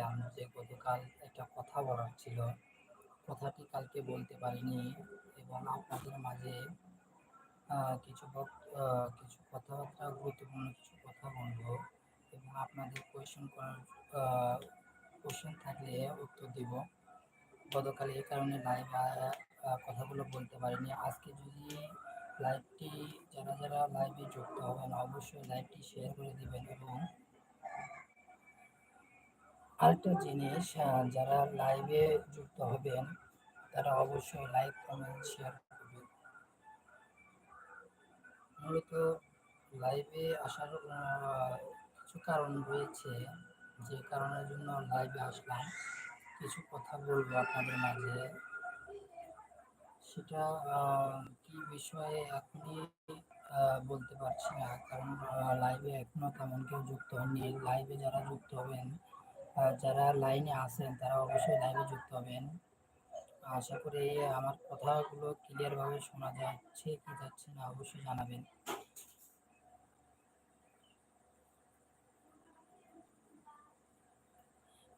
বলেছিলাম যে গতকাল একটা কথা বলার ছিল। কথাটি কালকে বলতে পারিনি এবং আপনাদের মাঝে কিছু কিছু কথাবার্তা, গুরুত্বপূর্ণ কিছু কথা বলব এবং আপনাদের কোয়েশন করার কোয়েশন থাকলে উত্তর দিব। গতকাল এই কারণে লাইভ কথাগুলো বলতে পারিনি। আজকে যদি লাইভটি যারা যারা লাইভে যুক্ত হবেন, অবশ্যই লাইভটি শেয়ার করে দেবেন এবং আরেকটা জিনিস যারা লাইভে যুক্ত হবেন, তারা অবশ্যই লাইক কমেন্ট শেয়ার করবেন। মূলত লাইভে আসার কিছু কারণ রয়েছে, যে কারণের জন্য লাইভে আসলাম। কিছু কথা বলব আপনাদের মাঝে। সেটা কি বিষয়ে এখনই বলতে পারছি না, কারণ লাইভে এখনও তেমন কেউ যুক্ত হননি। লাইভে যারা যুক্ত হবেন যারা লাইনে আছেন, তারা অবশ্যই লাইনে যুক্ত হবেন। আশা করি আমার কথাগুলো ক্লিয়ারভাবে শোনা যাচ্ছে, কি যাচ্ছে না অবশ্যই জানাবেন।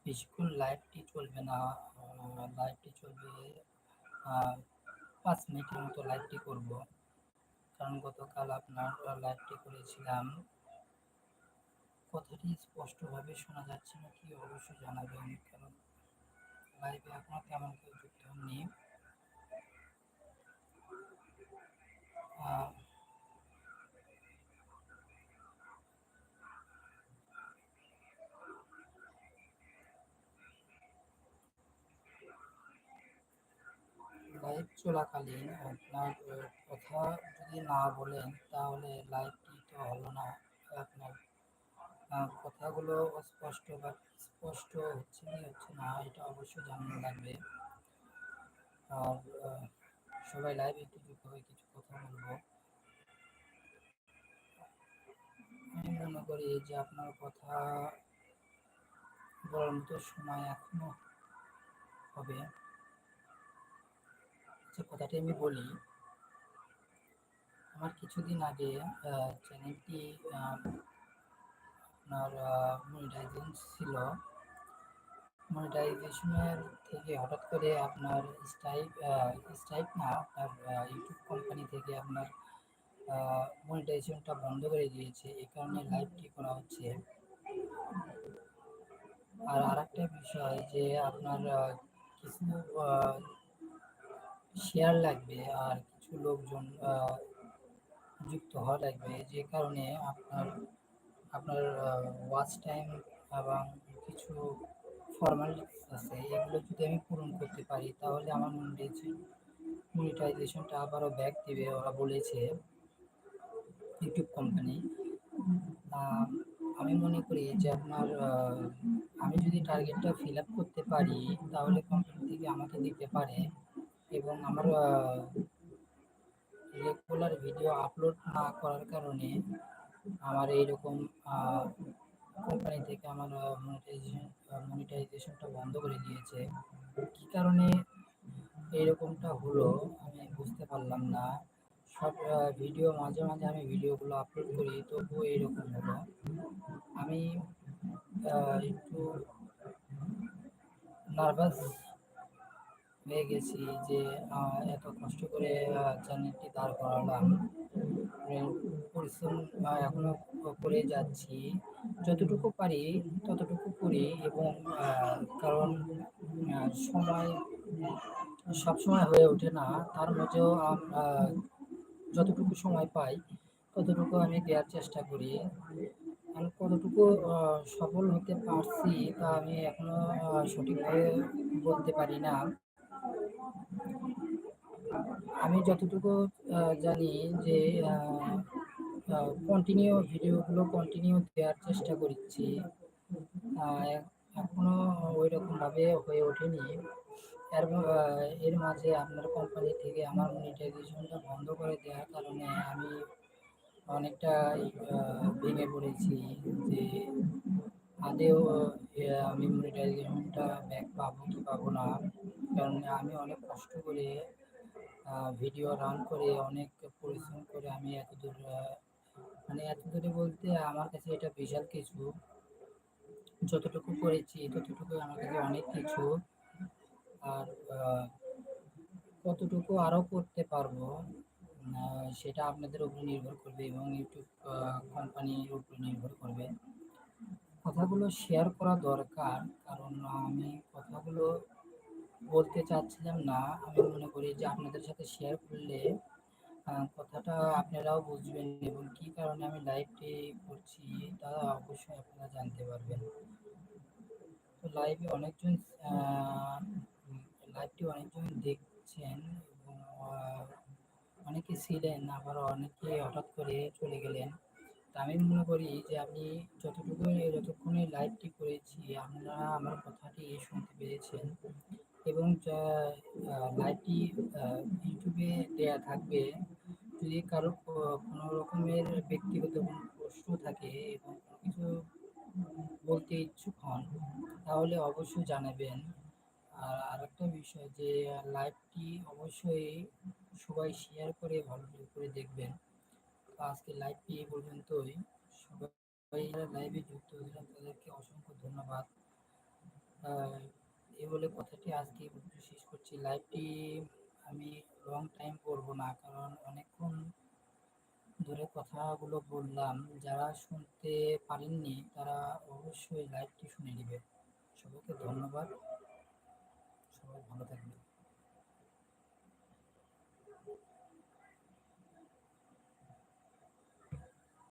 বেশিক্ষণ লাইভটি চলবে না লাইভটি চলবে পাঁচ মিনিটের মতো লাইভটি করব। কারণ গতকাল আপনার লাইভটি করেছিলাম। কথাটি স্পষ্টভাবে শোনা যাচ্ছে না, কি অবশ্যই জানাবেন কারণ লাইভে এখনও তেমন কেউ যুক্ত হননি। লাইভ চলাকালীন আপনার কথা যদি না বলেন, তাহলে লাইভটি তো হলো না। আপনার কথাগুলো অস্পষ্ট বা স্পষ্ট হচ্ছে কি, হচ্ছে না, এটা অবশ্যই জানানো লাগবে। আর সবাই লাইভে একটু যুক্ত হয়ে কিছু কথা বলব। আমি মনে করি যে আপনার কথা বলার মতো সময় এখনও হবে। যে কথাটি আমি বলি, আমার কিছুদিন আগে চ্যানেলটি আপনার মনিটাইজেশন ছিল। মনিটাইজেশনের থেকে হঠাৎ করে আপনার স্টাইপ স্টাইপ না আপনার ইউটিউব কোম্পানি থেকে আপনার মনিটাইজেশনটা বন্ধ করে দিয়েছে। এই কারণে লাইভটি করা হচ্ছে। আর আরেকটা বিষয় যে আপনার কিছু শেয়ার লাগবে আর কিছু লোকজন যুক্ত হওয়া লাগবে। যে কারণে আপনার আপনার ওয়াচ টাইম এবং কিছু ফর্মালিটিস আছে, এগুলো যদি আমি পূরণ করতে পারি, তাহলে আমার মনে মনিটাইজেশন মনিটাইজেশনটা আবারও ব্যাক দিবে, ওরা বলেছে ইউটিউব কোম্পানি আমি মনে করি যে আপনার আমি যদি টার্গেটটা ফিল আপ করতে পারি, তাহলে কোম্পানি থেকে আমাকে দিতে পারে এবং আমার রেগুলার ভিডিও আপলোড না করার কারণে আমার এইরকম কোম্পানি থেকে আমার মনিটাইজেশন মনিটাইজেশনটা বন্ধ করে দিয়েছে। কী কারণে এইরকমটা হলো আমি বুঝতে পারলাম না। সব ভিডিও মাঝে মাঝে আমি ভিডিওগুলো আপলোড করি, তবুও এইরকম হলো। আমি একটু নার্ভাস হয়ে গেছি যে এত কষ্ট করে চ্যানেলটি দাঁড় করালাম। পরিশ্রম এখনও করে যাচ্ছি। যতটুকু পারি, ততটুকু করি এবং কারণ সময় সবসময় হয়ে ওঠে না। তার মধ্যেও যতটুকু সময় পাই, ততটুকু আমি দেওয়ার চেষ্টা করি। আমি কতটুকু সফল হতে পারছি তা আমি এখনও সঠিকভাবে বলতে পারি না। আমি যতটুকু জানি যে কন্টিনিউ ভিডিওগুলো কন্টিনিউ দেওয়ার চেষ্টা করছি। আহ, এ- এখনও ওই রকমভাবে হয়ে ওঠেনি। এর এর মাঝে আপনার কোম্পানি থেকে আমার মনিটাইজেশনটা বন্ধ করে দেওয়ার কারণে আমি অনেকটাই আহ, ভেঙে পড়েছি যে আদেও আমি মনিটাইজেশনটা ব্যাক পাবো কি পাবো না। কারণ আমি অনেক কষ্ট করে ভিডিও রান করে অনেক পরিশ্রম করে আমি এত দূর আহ, মানে এত দূরে বলতে আমার কাছে এটা বিশাল কিছু। যতটুকু করেছি ততটুকু আমার কাছে অনেক কিছু। আর কতটুকু আরও করতে পারব সেটা আপনাদের উপরে নির্ভর করবে এবং ইউটিউব কোম্পানির উপরে নির্ভর করবে। কথাগুলো শেয়ার করা দরকার, কারণ আমি কথাগুলো বলতে চাচ্ছিলাম না। আমি মনে করি যে আপনাদের সাথে শেয়ার করলে কথাটা আপনারাও বুঝবেন এবং কী কারণে আমি লাইভটি করছি তা অবশ্যই আপনারা জানতে পারবেন। তো লাইভে অনেকজন লাইভটি অনেকজন দেখছেন এবং অনেকে ছিলেন, আবার অনেকে হঠাৎ করে চলে গেলেন। তা আমি মনে করি যে আমি যতটুকু যতক্ষণে লাইভটি করেছি, আপনারা আমার কথাটি শুনতে পেরেছেন এবং লাইভটি ইউটিউবে দেয়া থাকবে। যদি কারও কোনো রকমের ব্যক্তিগত কোনো প্রশ্ন থাকে এবং কিছু বলতে ইচ্ছুক হন, তাহলে অবশ্যই জানাবেন। আর আরেকটা বিষয় যে লাইভটি অবশ্যই সবাই শেয়ার করে ভালো করে দেখবেন। আজকে লাইভটি এই পর্যন্তই। সবাই লাইভে যুক্ত হয়েছিলেন, তাদেরকে অসংখ্য ধন্যবাদ। এই বলে কথাটি আজকে শেষ করছি। লাইভটি আমি লং টাইম করব না, কারণ অনেকক্ষণ ধরে কথাগুলো বললাম। যারা শুনতে পারেননি, তারা অবশ্যই লাইভটি শুনে নেবে। সবাইকে ধন্যবাদ। সবাই ভালো থাকবে